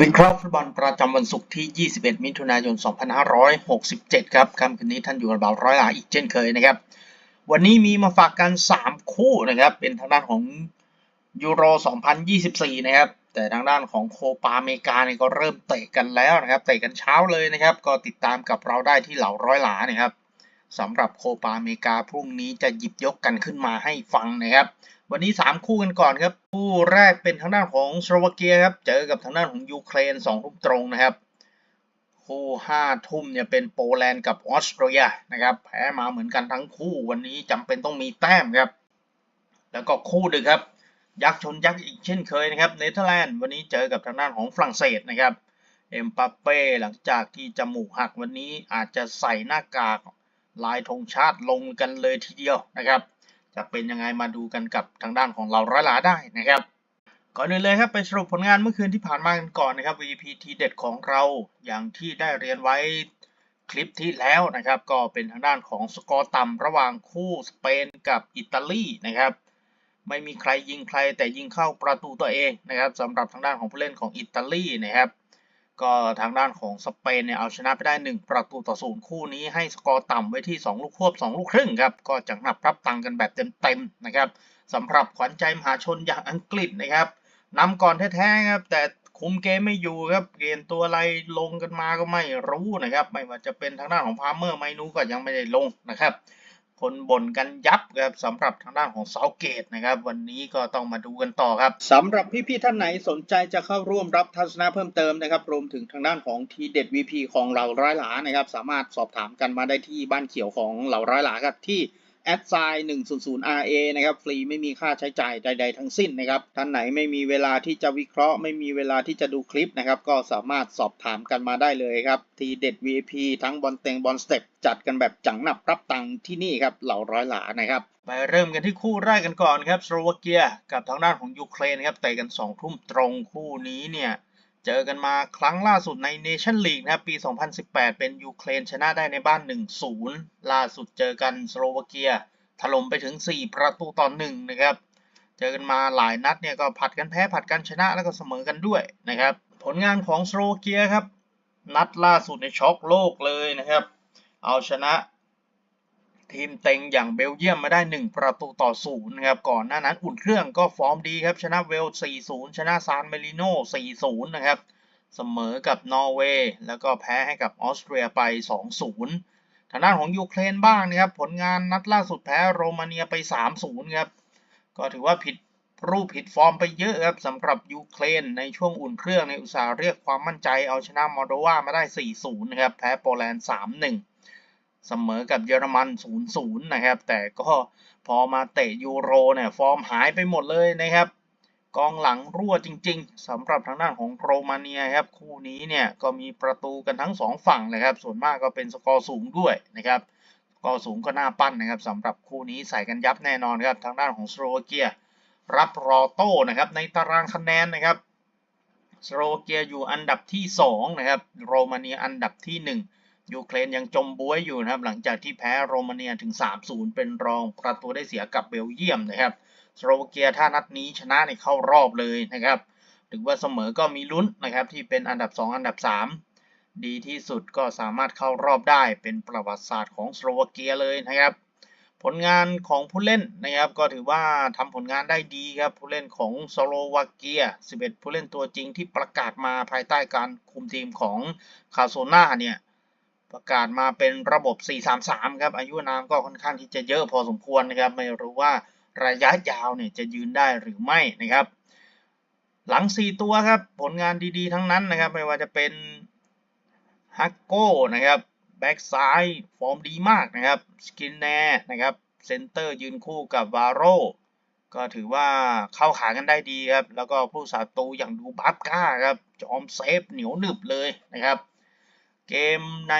วิเคราะห์ฟุตบอลประจำวันศุกร์ที่ 21 มิถุนายน 2567 ครับค่ำคืนนี้ท่านอยู่กับเราร้อยหลาอีกเช่นเคยนะครับ วันนี้มีมาฝากกัน 3 คู่นะครับ เป็นทางด้านของยูโร 2024 นะครับ แต่ทางด้านของโคปาอเมริกาเนี่ยก็เริ่มเตะกันแล้วนะครับ เตะกันเช้าเลยนะครับ ก็ติดตามกับเราได้ที่เหล่าร้อยหลานะครับสำหรับโคปาอเมริกาพรุ่งนี้จะหยิบยกกันขึ้นมาให้ฟังนะครับ วันนี้ 3 คู่กันก่อนครับ คู่แรกเป็นทางด้านของสโลวาเกียครับ เจอกับทางด้านของยูเครน2ทุ่มตรงนะครับ คู่5ทุ่มเนี่ยเป็นโปแลนด์กับออสเตรียนะครับแพ้มาเหมือนกันทั้งคู่วันนี้จำเป็นต้องมีแต้มครับ แล้วก็คู่ดึกครับ ยักษ์ชนยักษ์อีกเช่นเคยนะครับเนเธอร์แลนด์วันนี้เจอกับทางด้านของฝรั่งเศสนะครับเอ็มปัปเป้หลังจากที่จมูกหักวันนี้อาจจะใส่หน้ากากลายธงชาติลงกันเลยทีเดียวนะครับ จะเป็นยังไงมาดูกันกับทางด้านของเราร้อยหลาได้นะครับ ก่อนอื่นเลยครับไปสรุปผลงานเมื่อคืนที่ผ่านมากันก่อนนะครับ VP ทีเด็ดของเราอย่างที่ได้เรียนไว้คลิปที่แล้วนะครับ ก็เป็นทางด้านของสกอร์ต่ำระหว่างคู่สเปนกับอิตาลีนะครับไม่มีใครยิงใครแต่ยิงเข้าประตูตัวเองนะครับสำหรับทางด้านของผู้เล่นของอิตาลีนะครับ ก็ทางด้านของสเปนเนี่ยเอาชนะไปได้ 1 ประตูต่อศูนย์คู่นี้ให้สกอร์ต่ำไว้ที่ 2 ลูกควบ 2 ลูกครึ่งครับ ก็จะนับรับตังกันแบบเต็มๆนะครับสำหรับขวัญใจมหาชนอย่างอังกฤษนะครับนำก่อนแท้ๆครับ แต่คุมเกมไม่อยู่ครับเปลี่ยนตัวอะไรลงกันมาก็ไม่รู้นะครับ ไม่ว่าจะเป็นทางด้านของพาร์เมอร์ไมนูก็ยังไม่ได้ลงนะครับ คนบ่นกันยับครับสำหรับทางด้านของเซาเกตนะครับ วันนี้ก็ต้องมาดูกันต่อครับสำหรับพี่ๆท่านไหนสนใจจะเข้าร่วมรับทัศนะเพิ่มเติมนะครับ รวมถึงทางด้านของทีเด็ดวีพีของเหล่าร้อยหลานะครับ สามารถสอบถามกันมาได้ที่บ้านเขียวของเหล่าร้อยหลาครับที่ แอดไซน์100 RA นะครับฟรีไม่มีค่าใช้จ่ายใด ๆ ทั้งสิ้นนะครับท่านไหนไม่มีเวลาที่จะวิเคราะห์ ไม่มีเวลาที่จะดูคลิปนะครับก็สามารถสอบถามกันมาได้เลยครับ ทีเด็ด VIP ทั้งบอลเต็งบอลสเต็ปจัดกันแบบจังหนับรับตังค์ที่นี่ครับเหล่าร้อยหลานะครับไปเริ่มกันที่คู่แรกกันก่อนครับสโลวาเกียกับทางด้านของยูเครนครับเตะกัน2ทุ่มตรงคู่นี้เนี่ย เจอกันมาครั้งล่าสุดในเนชั่นลีกนะครับปี 2018 เป็นยูเครนชนะได้ในบ้าน 1-0 ล่าสุดเจอกันสโลวาเกียถล่มไปถึง 4 ประตูต่อ1นะครับ เจอกันมาหลายนัดเนี่ยก็ผัดกันแพ้ผัดกันชนะแล้วก็เสมอกันด้วยนะครับ ผลงานของสโลวาเกียครับ นัดล่าสุดในช็อกโลกเลยนะครับ เอาชนะ ทีมเต็งอย่างเบลเยียมมาได้ 1 ประตูต่อศูนย์นะครับก่อนหน้านั้นอุ่นเครื่องก็ฟอร์มดีครับชนะเวล4-0 ชนะซานเมริโน่4-0 นะครับเสมอกับนอร์เวย์แล้วก็แพ้ให้กับออสเตรียไป 2-0 ทางด้านของยูเครนบ้างนะครับผลงานนัดล่าสุดแพ้โรมาเนียไป 3-0 ครับก็ถือว่าผิดรูปผิดฟอร์มไปเยอะครับสำหรับยูเครนในช่วงอุ่นเครื่องในอุตสาห์เรียกความมั่นใจเอาชนะมอลโดวามาได้ 4-0 นะครับแพ้โปแลนด์ 3-1 เสมอกับเยอรมัน 0-0 นะครับ แต่ก็พอมาเตะยูโรเนี่ยฟอร์มหายไปหมดเลยนะครับ กองหลังรั่วจริงๆสำหรับทางด้านของโรมาเนียครับ คู่นี้เนี่ยก็มีประตูกันทั้ง2ฝั่งนะครับ ส่วนมากก็เป็นสกอร์สูงด้วยนะครับสกอร์สูงก็น่าปั้นนะครับสำหรับคู่นี้ใส่กันยับแน่นอนครับ ทางด้านของสโลวาเกีย รับรอโต้นะครับในตารางคะแนนนะครับสโลวาเกียอยู่อันดับที่2นะครับโรมาเนียอันดับที่ 1 ยูเครนยังจมบวยอยู่นะครับ หลังจากที่แพ้โรมาเนียถึง 3-0 เป็นรองประตูได้เสียกับเบลเยียมนะครับสโลวาเกียถ้านัดนี้ชนะในเข้ารอบเลยนะครับหรือว่าเสมอก็มีลุ้นนะครับที่เป็นอันดับ 2 อันดับ 3 ดีที่สุดก็สามารถเข้ารอบได้เป็นประวัติศาสตร์ของสโลวาเกียเลยนะครับ ผลงานของผู้เล่นนะครับ ก็ถือว่าทำผลงานได้ดีครับผู้เล่นของสโลวาเกีย 11 ผู้เล่นตัวจริงที่ประกาศมาภายใต้การคุมทีมของคาโซนาเนี่ย ประกาศมาเป็นระบบ 4-3-3 ครับ อายุนามก็ค่อนข้างที่จะเยอะพอสมควรนะครับ ไม่รู้ว่าระยะยาวเนี่ยจะยืนได้หรือไม่นะครับ หลัง 4 ตัวครับ ผลงานดีๆทั้งนั้นนะครับ ไม่ว่าจะเป็นฮักโก้นะครับ แบ็กซ้ายฟอร์มดีมากนะครับ สกินแนนะครับ เซนเตอร์ยืนคู่กับวาโรก็ถือว่าเข้าขากันได้ดีครับ แล้วก็ผู้สาตูอย่างดูบัฟก้าครับ จอมเซฟเหนียวหนึบเลยนะครับ เกมใน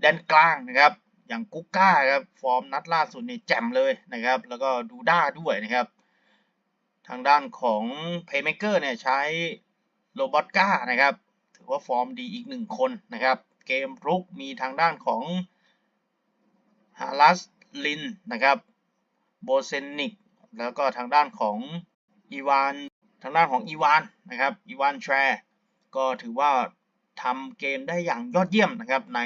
แดนกลางนะครับ อย่างกุ๊กก้าครับฟอร์มนัดล่าสุดนี่แจ่มเลยนะครับ แล้วก็ดูด้าด้วยนะครับ ทางด้านของเพย์เมเกอร์เนี่ยใช้โรบอตก้านะครับ ถือว่าฟอร์มดีอีกหนึ่งคนนะครับ เกมรุกมีทางด้านของฮารัสลินนะครับโบเซนิกแล้วก็ทางด้านของอีวานทางด้านของอีวานนะครับอีวานแทรก็ถือว่า ทำเกมได้อย่างยอดเยี่ยมนะครับ ใน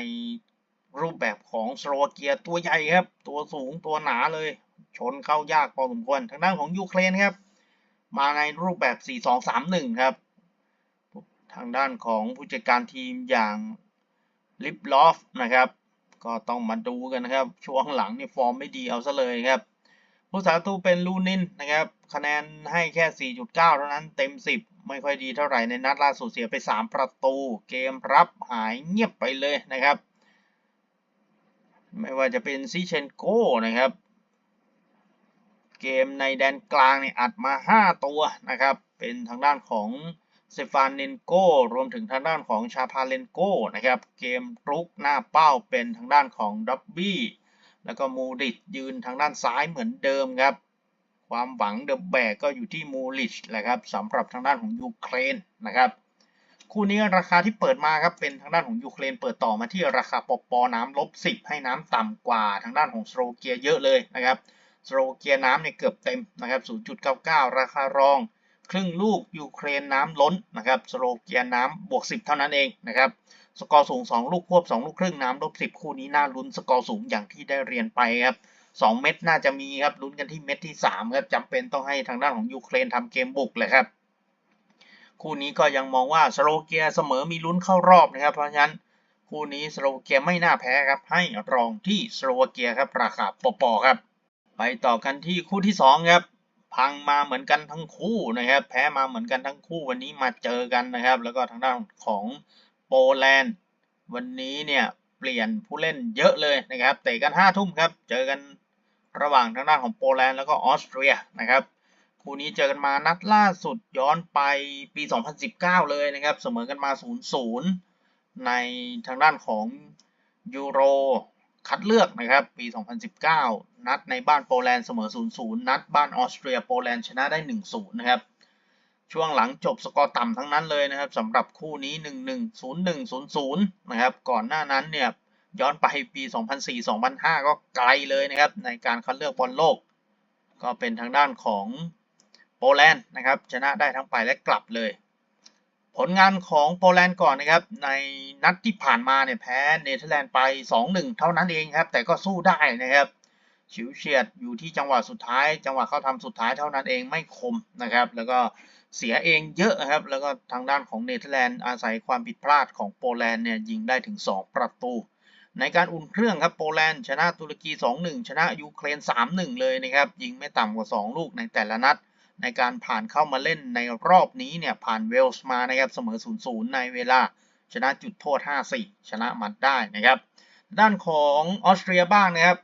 รูปแบบของสโลวาเกียตัวใหญ่ครับ ตัวสูงตัวหนาเลย ชนเข้ายากพอสมควร ทางด้านของยูเครนครับ มาในรูปแบบ 4-2-3-1 ครับ ทางด้านของผู้จัดการทีมอย่างลิปลอฟนะครับ ก็ต้องมาดูกันนะครับ ช่วงหลังนี่ฟอร์มไม่ดีเอาซะเลยครับผู้สาตูเป็นลูนินนะครับ คะแนนให้แค่ 4.9 เท่านั้นเต็ม 10 ไม่ค่อยดีเท่าไหร่ในนัดล่าสุดเสียไป 3 ประตู เกมรับหายเงียบไปเลยนะครับ ไม่ว่าจะเป็นซิเชนโกนะครับ เกมในแดนกลางเนี่ยอัดมา 5 ตัวนะครับ เป็นทางด้านของเซฟานเนโกรวมถึงทางด้านของชาพาเลนโกนะครับ เกมรุกหน้าเป้าเป็นทางด้านของดับบี้แล้วก็มูริชยืนทางด้านซ้ายเหมือนเดิมครับ ความหวังเดอะแบกก็อยู่ที่มูริชแหละครับสำหรับทางด้านของยูเครนนะครับคู่นี้ราคาที่เปิดมาครับเป็นทางด้านของยูเครนเปิดต่อมาที่ราคาปอปอน้ำลบ10 ให้น้ำต่ำกว่าทางด้านของสโลเกียเยอะเลยนะครับสโลเกียน้ำเนี่ยเกือบเต็มนะครับ0.99 ราคารอง ครึ่งลูกยูเครนน้ำล้นนะครับสโลเกียน้ำบวก 10 เท่านั้นเองนะครับสกอร์สูง 2 ลูกควบ 2 ลูกครึ่งน้ำลบ10 คู่นี้น่าลุ้นสกอร์สูงอย่างที่ได้เรียนไปครับ 2 เม็ดน่าจะมีครับลุ้นกันที่เม็ดที่ 3 ครับจำเป็นต้องให้ทางด้านของยูเครนทำเกมบุกเลยครับ คู่นี้ก็ยังมองว่าสโลเกียเสมอมีลุ้นเข้ารอบนะครับ เพราะฉะนั้นคู่นี้สโลเกียไม่น่าแพ้ครับ ให้รองที่สโลวาเกียครับราคาปอปอครับ ไปต่อกันที่คู่ที่2ครับพังมาเหมือนกันทั้งคู่นะครับ แพ้มาเหมือนกันทั้งคู่วันนี้มาเจอกันนะครับ แล้วก็ทางด้านของโปแลนด์ วันนี้เนี่ย เปลี่ยนผู้เล่นเยอะเลยนะครับเตะกัน5ทุ่มครับเจอกันระหว่างทางด้านของโปแลนด์แล้วก็ออสเตรียนะครับคู่นี้เจอกันมานัดล่าสุดย้อนไปปี 2019 เลยนะครับเสมอกันมา 0-0 ในทางด้านของยูโรคัดเลือกนะครับปี 2019 นัดในบ้านโปแลนด์เสมอ 0-0 นัดบ้านออสเตรียโปแลนด์ชนะได้ 1-0 นะครับ ช่วงหลังจบสกอร์ต่ำทั้งนั้นเลยนะครับสำหรับคู่นี้ 1-1 0-1 0-0 นะครับ ก่อนหน้านั้นเนี่ยย้อนไปปี 2004-2005 ก็ไกลเลยนะครับ ในการคัดเลือกบอลโลก ก็เป็นทางด้านของโปแลนด์นะครับ ชนะได้ทั้งไปและกลับเลย ผลงานของโปแลนด์ก่อนนะครับ ในนัดที่ผ่านมาเนี่ยแพ้เนเธอร์แลนด์ไป 2-1 เท่านั้นเองครับ แต่ก็สู้ได้นะครับฉิวเฉียดอยู่ที่จังหวะสุดท้าย จังหวะเข้าทำสุดท้ายเท่านั้นเองไม่คมนะครับ แล้วก็ เสียเองเยอะนะครับ แล้วก็ทางด้านของเนเธอร์แลนด์อาศัยความผิดพลาดของโปแลนด์เนี่ยยิงได้ถึง 2 ประตู ในการอุ่นเครื่องครับโปแลนด์ชนะตุรกี 2-1 ชนะยูเครน 3-1 เลยนะครับ ยิงไม่ต่ำกว่า 2 ลูกในแต่ละนัด ในการผ่านเข้ามาเล่นในรอบนี้เนี่ยผ่านเวลส์มานะครับเสมอ 0-0 ในเวลาชนะจุดโทษ 5-4 ชนะมัดได้นะครับ ด้านของออสเตรียบ้างนะครับ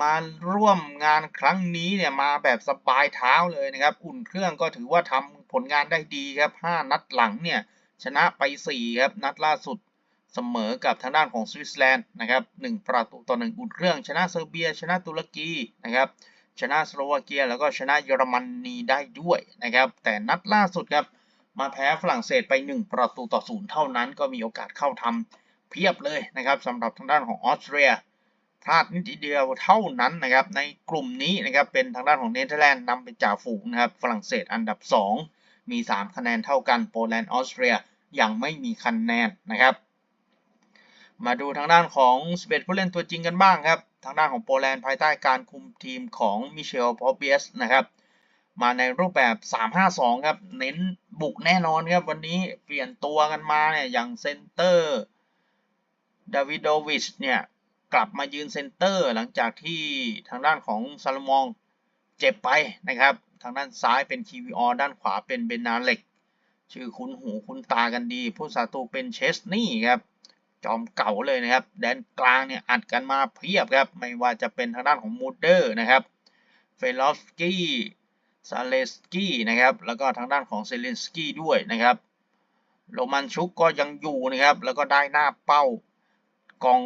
มาร่วมงานครั้งนี้เนี่ยมาแบบสบายเท้าเลยนะครับ อุ่นเครื่องก็ถือว่าทำผลงานได้ดีครับ 5 นัดหลังเนี่ยชนะไป 4 ครับ นัดล่าสุดเสมอกับทางด้านของสวิตเซอร์แลนด์นะครับ1ประตูต่อ 1 อุ่นเครื่อง ชนะเซอร์เบีย ชนะตุรกีนะครับชนะสโลวาเกีย แล้วก็ชนะเยอรมนีได้ด้วยนะครับ แต่นัดล่าสุดครับมาแพ้ฝรั่งเศสไป 1 ประตูต่อศูนย์เท่านั้นก็มีโอกาสเข้าทำเพียบเลยนะครับสำหรับทางด้านของออสเตรีย พลาดนิดเดียวเท่านั้นนะครับ ในกลุ่มนี้นะครับเป็นทางด้านของเนเธอร์แลนด์นำเป็นจ่าฝูงนะครับ ฝรั่งเศสอันดับ 2 มี 3 คะแนนเท่ากันโปแลนด์ออสเตรียยังไม่มีคะแนนนะครับ มาดูทางด้านของ11ผู้เล่นตัวจริงกันบ้างครับ ทางด้านของโปแลนด์ภายใต้การคุมทีมของมิเชลพอเบียสนะครับมาในรูปแบบ 3-5-2 ครับ เน้นบุกแน่นอนครับ วันนี้เปลี่ยนตัวกันมาเนี่ยอย่างเซนเตอร์ดาวิโดวิชเนี่ย กลับมายืนเซนเตอร์หลังจากที่ทางด้านของซาลมองเจ็บไปนะครับ ทางด้านซ้ายเป็นคีวีออด้านขวาเป็นเบนนาเล็ก ชื่อคุ้นหูคุ้นตากันดี ผู้สาตูเป็นเชสนี่ครับ จอมเก่าเลยนะครับ แดนกลางเนี่ยอัดกันมาเพียบครับ ไม่ว่าจะเป็นทางด้านของมูเดอร์นะครับ เฟลอฟสกี้ซาเลสกี้นะครับ แล้วก็ทางด้านของเซเลนสกี้ด้วยนะครับ โรมันชุกก็ยังอยู่นะครับ แล้วก็ได้หน้าเป้า กอง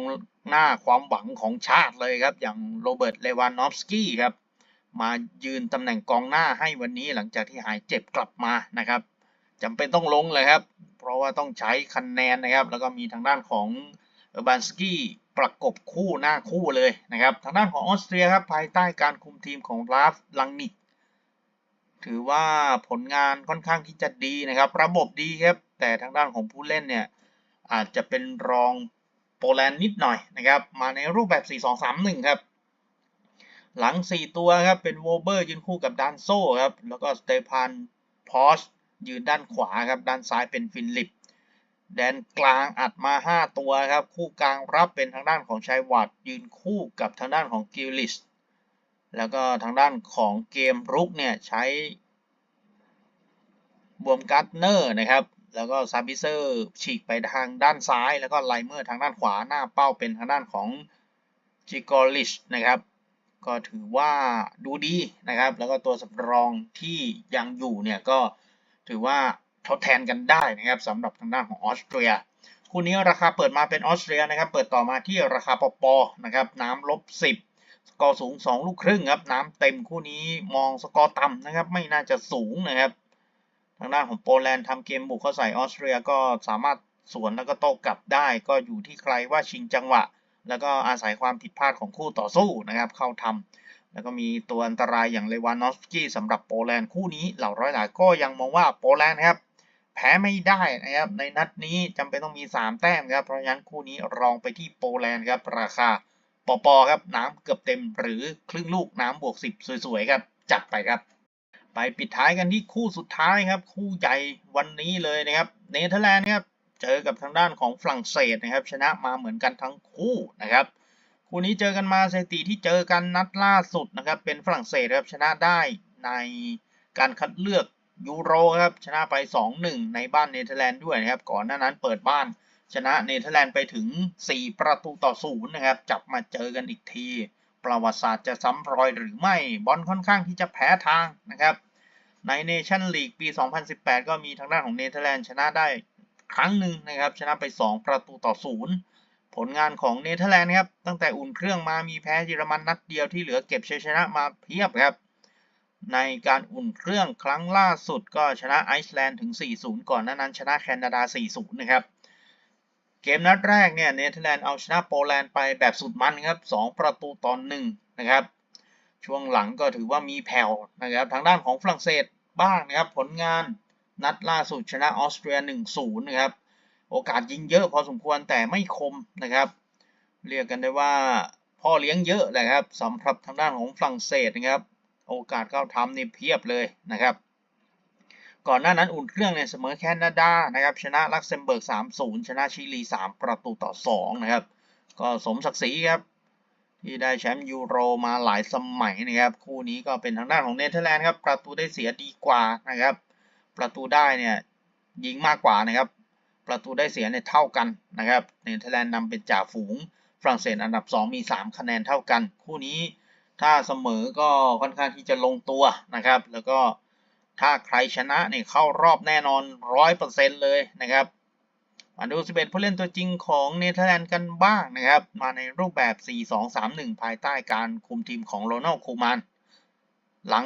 หน้าความหวังของชาติเลยครับ อย่างโรเบิร์ตเลวานอฟสกี้ครับ มายืนตำแหน่งกองหน้าให้วันนี้หลังจากที่หายเจ็บกลับมานะครับจำเป็นต้องลงเลยครับ เพราะว่าต้องใช้คะแนนนะครับ แล้วก็มีทางด้านของเออร์บานสกี้ประกบคู่หน้าคู่เลยนะครับ ทางด้านของออสเตรียครับภายใต้การคุมทีมของลาฟลังนิกถือว่าผลงานค่อนข้างที่จะดีนะครับ ระบบดีครับ แต่ทางด้านของผู้เล่นเนี่ยอาจจะเป็นรอง โปแลนด์นิดหน่อยนะครับ มาในรูปแบบ 4-2-3-1 ครับ หลัง 4 ตัวครับ เป็นโวเบอร์ยืนคู่กับดานโซครับ แล้วก็สเตฟานพอชยืนด้านขวาครับ ด้านซ้ายเป็นฟินลิป แดนกลางอัดมา 5 ตัวครับ คู่กลางรับเป็นทางด้านของชัยวัดยืนคู่กับทางด้านของกิลลิส แล้วก็ทางด้านของเกมรุกเนี่ยใช้บวมการ์ดเนอร์นะครับ แล้วก็ซาบิเซอร์ฉีกไปทางด้านซ้าย แล้วก็ไลเมอร์ทางด้านขวาหน้าเป้าเป็นทางด้านของจิกอลิชนะครับ ก็ถือว่าดูดีนะครับ แล้วก็ตัวสำรองที่ยังอยู่เนี่ยก็ถือว่าทดแทนกันได้นะครับสำหรับทางด้านของออสเตรียคู่นี้ราคาเปิดมาเป็นออสเตรียนะครับ เปิดต่อมาที่ราคาปปนะครับ น้ำลบ10สกอร์สูง 2 ลูกครึ่งครับ น้ำเต็มคู่นี้มองสกอร์ต่ำนะครับ ไม่น่าจะสูงนะครับ ทางด้านของโปแลนด์ทำเกมบุกเข้าใส่ออสเตรียก็สามารถสวนแล้วก็โต้กลับได้ ก็อยู่ที่ใครว่าชิงจังหวะ แล้วก็อาศัยความผิดพลาดของคู่ต่อสู้นะครับ เข้าทำแล้วก็มีตัวอันตรายอย่างเลวานอฟสกี้สำหรับโปแลนด์คู่นี้เหล่าร้อยหลายก็ยังมองว่าโปแลนด์ครับแพ้ไม่ได้นะครับในนัดนี้จำเป็นต้องมี 3 แต้มครับเพราะฉะนั้นคู่นี้รองไปที่โปแลนด์ครับราคาปอปอครับน้ำเกือบเต็มหรือครึ่งลูกน้ำบวก 10 สวยๆครับจัดไปครับ ไปปิดท้ายกันที่คู่สุดท้ายครับ คู่ใหญ่วันนี้เลยนะครับเนเธอร์แลนด์ครับเจอกับทางด้านของฝรั่งเศสนะครับ ชนะมาเหมือนกันทั้งคู่นะครับคู่นี้เจอกันมาสถิติที่เจอกันนัดล่าสุดนะครับ เป็นฝรั่งเศสครับชนะได้ในการคัดเลือกยูโรครับชนะไป 2-1 ในบ้านเนเธอร์แลนด์ด้วยนะครับ ก่อนหน้านั้นเปิดบ้าน ชนะเนเธอร์แลนด์ไปถึง 4 ประตูต่อศูนย์นะครับ จับมาเจอกันอีกที ประวัติศาสตร์จะซ้ำรอยหรือไม่บอลค่อนข้างที่จะแพ้ทางนะครับ ในเนชั่นลีกปี 2018 ก็มีทางด้านของเนเธอร์แลนด์ชนะได้ครั้งหนึ่งนะครับ ชนะไป 2 ประตูต่อศูนย์ผลงานของเนเธอร์แลนด์ครับตั้งแต่อุ่นเครื่องมามีแพ้เยอรมันนัดเดียวที่เหลือเก็บชัยชนะมาเพียบครับในการอุ่นเครื่องครั้งล่าสุดก็ชนะไอซ์แลนด์ถึง 4-0 ก่อนหน้านั้นชนะแคนาดา 4-0 นะครับ เกมนัดแรกเนี่ยเนเธอร์แลนด์เอาชนะโปแลนด์ไปแบบสุดมันครับ 2 ประตูต่อ1นะครับ ช่วงหลังก็ถือว่ามีแผ่วนะครับ ทางด้านของฝรั่งเศสบ้างนะครับ ผลงานนัดล่าสุดชนะออสเตรีย 1-0 นะครับ โอกาสยิงเยอะพอสมควรแต่ไม่คมนะครับ เรียกกันได้ว่าพ่อเลี้ยงเยอะแหละครับสำหรับทางด้านของฝรั่งเศสนะครับ โอกาสเข้าทำนี่เพียบเลยนะครับ ก่อนหน้านั้นอุ่นเครื่องเนี่ยเสมอแคนาดานะครับชนะลักเซมเบิร์ก 3-0 ชนะชิลี 3 ประตูต่อ 2 นะครับ ก็สมศักดิ์ศรีครับ ที่ได้แชมป์ยูโรมาหลายสมัยนะครับ คู่นี้ก็เป็นทางด้านของเนเธอร์แลนด์ครับ ประตูได้เสียดีกว่านะครับ ประตูได้เนี่ยยิงมากกว่านะครับ ประตูได้เสียเนี่ยเท่ากันนะครับเนเธอร์แลนด์นำเป็นจ่าฝูงฝรั่งเศสอันดับ 2 มี 3 คะแนนเท่ากัน คู่นี้ถ้าเสมอก็ค่อนข้างที่จะลงตัวนะครับ แล้วก็ ถ้าใครชนะเนี่ยเข้ารอบแน่นอน 100%เลยนะครับ มาดู 11 ผู้เล่นตัวจริงของเนเธอร์แลนด์กันบ้างนะครับ มาในรูปแบบ 4-2-3-1 ภายใต้การคุมทีมของโรนัลคูมาน หลัง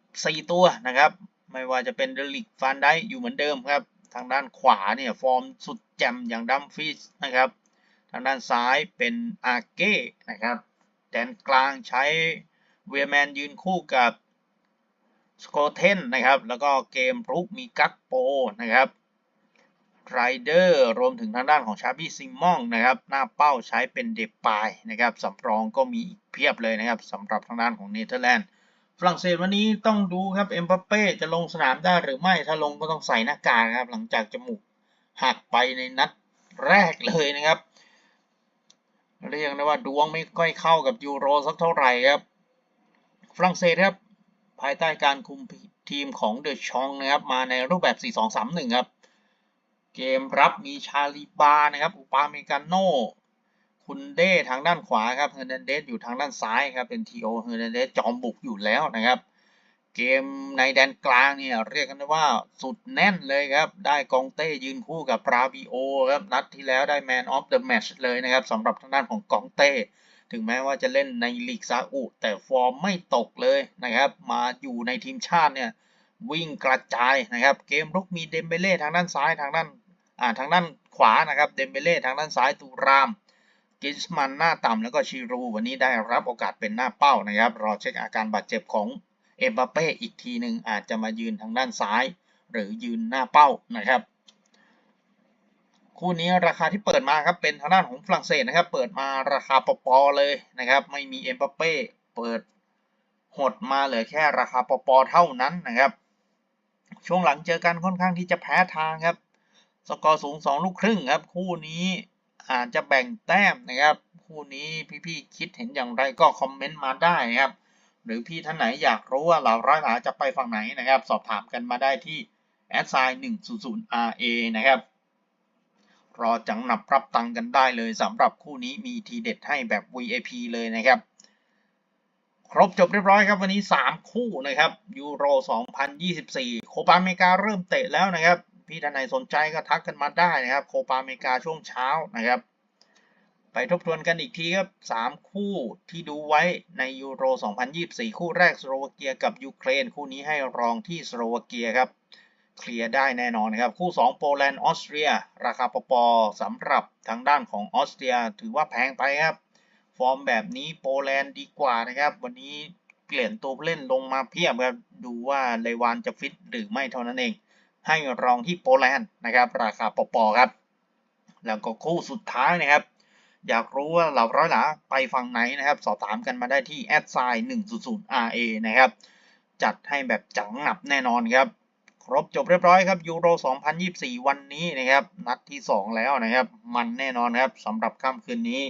4 ตัวนะครับ ไม่ว่าจะเป็นเดลิกฟานได้อยู่เหมือนเดิมครับ ทางด้านขวาเนี่ยฟอร์มสุดแจ่มอย่างดัมฟิสนะครับ ทางด้านซ้ายเป็นอาเก้นะครับ แดนกลางใช้เวียแมนยืนคู่กับ สโกเทนนะครับ แล้วก็เกมรุกมีกักโปนะครับไรเดอร์รวมถึงทางด้านของชาบี้ซิมองนะครับ หน้าเป้าใช้เป็นเดปายนะครับสำรองก็มีอีกเพียบเลยนะครับสำหรับทางด้านของเนเธอร์แลนด์ฝรั่งเศสวันนี้ต้องดูครับเอ็มบัปเป้จะลงสนามได้หรือไม่ถ้าลงก็ต้องใส่หน้ากากครับ หลังจากจมูกหักไปในนัดแรกเลยนะครับเรียกได้ว่าดวงไม่ค่อยเข้ากับยูโรสักเท่าไหร่ครับฝรั่งเศสครับ ภายใต้การคุมทีมของเดอชองนะครับ มาในรูปแบบ 4-2-3-1 ครับ เกมรับมีชาลีบานะครับ อุปาเมกาโนคุณเด้ทางด้านขวาครับเฮอร์นันเดสอยู่ทางด้านซ้ายครับ เป็นทีโอเฮอร์นันเดสจอมบุกอยู่แล้วนะครับ เกมในแดนกลางเนี่ยเรียกกันว่าสุดแน่นเลยครับ ได้กองเต้ยืนคู่กับปราบิโอครับ นัดที่แล้วได้แมนออฟเดอะแมชเลยนะครับสำหรับทางด้านของกองเต้ ถึงแม้ว่าจะเล่นในลีกซาอุแต่ฟอร์มไม่ตกเลยนะครับ มาอยู่ในทีมชาติเนี่ยวิ่งกระจายนะครับ เกมรุกมีเดมเบเล่ทางด้านซ้ายทางด้านอ่าทางด้านขวานะครับเดมเบเล่ทางด้านซ้ายตูรามกิสมันหน้าต่ำแล้วก็ชิรูวันนี้ได้รับโอกาสเป็นหน้าเป้านะครับ รอเช็คอาการบาดเจ็บของเอ็มบัปเป้อีกทีหนึ่งอาจจะมายืนทางด้านซ้าย หรือยืนหน้าเป้านะครับ คู่นี้ราคาที่เปิดมาครับเป็นทางด้านของฝรั่งเศสนะครับ เปิดมาราคาปปอเลยนะครับ ไม่มีเอ็มบัปเป้เปิดหดมาเหลือแค่ราคาปปอเท่านั้นนะครับ ช่วงหลังเจอกันค่อนข้างที่จะแพ้ทางครับ สกอร์สูง2ลูกครึ่งครับ คู่นี้อาจจะแบ่งแต้มนะครับ คู่นี้พี่ๆคิดเห็นอย่างไรก็คอมเมนต์มาได้นะครับ หรือพี่ท่านไหนอยากรู้ว่าเหลาร้อยหลาจะไปฝั่งไหนนะครับ สอบถามกันมาได้ที่ s i 1 0 0 RA นะครับ รอจังหนับรับตังกันได้เลยสำหรับคู่นี้มีทีเด็ดให้แบบ VIP เลยนะครับ ครบจบเรียบร้อยครับวันนี้ 3 คู่นะครับยูโร 2024 โคปาอเมริกาเริ่มเตะแล้วนะครับ พี่ท่านไหนสนใจก็ทักกันมาได้นะครับ โคปาอเมริกาช่วงเช้านะครับ ไปทบทวนกันอีกทีครับ 3 คู่ที่ดูไว้ในยูโร 2024 คู่แรกสโลวาเกียกับยูเครน คู่นี้ให้รองที่สโลวาเกียครับ เคลียร์ได้แน่นอนนะครับ คู่ 2 โปแลนด์ออสเตรีย ราคาปปสำหรับทางด้านของออสเตรีย ถือว่าแพงไปครับ ฟอร์มแบบนี้โปแลนด์ดีกว่านะครับ วันนี้เปลี่ยนตัวเล่นลงมาเพียบครับดูว่าเลวานจะฟิตหรือไม่เท่านั้นเอง ให้รองที่โปแลนด์นะครับ ราคาปปครับ แล้วก็คู่สุดท้ายนะครับ อยากรู้ว่าเหล่าร้อยหลาไปฝั่งไหนนะครับ สอบถามกันมาได้ที่แอดไซน์100 RA นะครับจัดให้แบบจังหนับแน่นอนครับ ครบจบเรียบร้อยครับยูโร 2024 วันนี้นะครับ นัดที่ 2 แล้วนะครับ มันแน่นอนครับสำหรับค่ำคืนนี้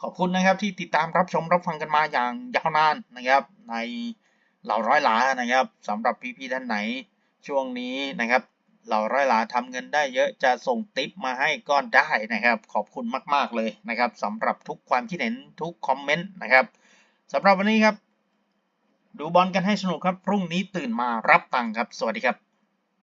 ขอบคุณนะครับที่ติดตามรับชมรับฟังกันมาอย่างยาวนานนะครับ ในเหล่าร้อยหลานะครับสำหรับพี่ๆท่านไหนช่วงนี้นะครับ เหล่าร้อยหลาทำเงินได้เยอะจะส่งติปมาให้ก็ได้นะครับ ขอบคุณมากๆเลยนะครับสำหรับทุกความคิดเห็นทุกคอมเมนต์นะครับสำหรับวันนี้ครับดูบอลกันให้สนุกครับ พรุ่งนี้ตื่นมารับตังค์ครับ สวัสดีครับ